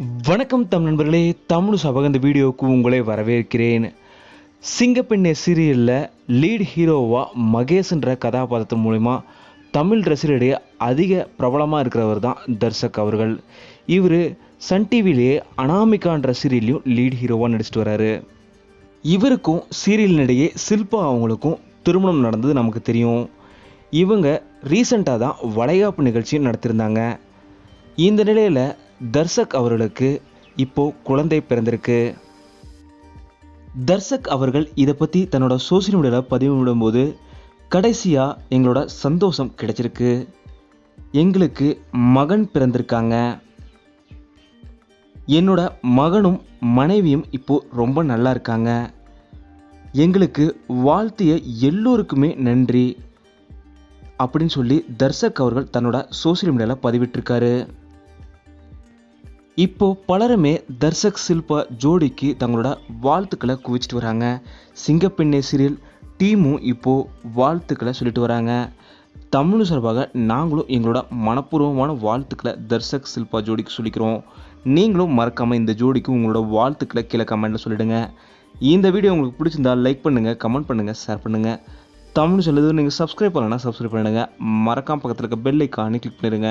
வணக்கம் தமிழ் நண்பர்களே. தமிழ் சபக இந்த வீடியோவுக்கு உங்களை வரவேற்கிறேன். சிங்கப்பெண்ணே சீரியலில் லீட் ஹீரோவாக மகேஷ்ன்ற கதாபாத்திரத்தின் மூலிமா தமிழ் ரசிகர்களிடையே அதிக பிரபலமாக இருக்கிறவர் தான் தர்ஷக் அவர்கள். இவர் சன் டிவிலேயே அனாமிகான்ற சீரியல்லையும் லீட் ஹீரோவாக நடிச்சிட்டு வராரு. இவருக்கும் சீரியலினிடையே சில்பா அவங்களுக்கும் திருமணம் நடந்தது நமக்கு தெரியும். இவங்க ரீசண்டாக தான் வளைகாப்பு நிகழ்ச்சியும் நடத்திருந்தாங்க இந்த நிலையில் தர்ஷக் அவர்களுக்கு இப்போ குழந்தை பிறந்திருக்கு. தர்ஷக் அவர்கள் இதை பற்றி தன்னோட சோசியல் மீடியாவில் பதிவு விடும்போது கடைசியாக எங்களோட சந்தோஷம் கிடைச்சிருக்கு. எங்களுக்கு மகன் பிறந்திருக்காங்க. என்னோட மகனும் மனைவியும் இப்போ ரொம்ப நல்லா இருக்காங்க. எங்களுக்கு வாழ்த்திய எல்லோருக்குமே நன்றி. அப்படின்னு சொல்லி தர்ஷக் அவர்கள் தன்னோட சோசியல் மீடியாவில் பதிவிட்டிருக்காரு. இப்போ பலருமே தர்ஷக் சில்பா ஜோடிக்கு தங்களோட வாழ்த்துக்களை குவிச்சிட்டு வராங்க. சிங்கப்பெண்ணே சீரியல் டீமும் இப்போ வாழ்த்துக்களை சொல்லிட்டு வராங்க. தமிழ் சார்பாக நாங்களும் எங்களோட மனப்பூர்வமான வாழ்த்துக்களை தர்ஷக் சில்பா ஜோடிக்கு சொல்லிக்கிறோம். நீங்களும் மறக்காமல் இந்த ஜோடிக்கு உங்களோட வாழ்த்துக்களை கீழே கமெண்ட்டில் சொல்லிடுங்க. இந்த வீடியோ உங்களுக்கு பிடிச்சிருந்தா லைக் பண்ணுங்கள் கமெண்ட் பண்ணுங்கள் ஷேர் பண்ணுங்கள் தமிழ் சொல்லுது நீங்கள் சப்ஸ்கிரைப் பண்ணலைன்னா சப்ஸ்கிரைப் பண்ணிடுங்க. மறக்காம பக்கத்தில் இருக்க பெல் ஐக்கானே கிளிக் பண்ணிடுங்க.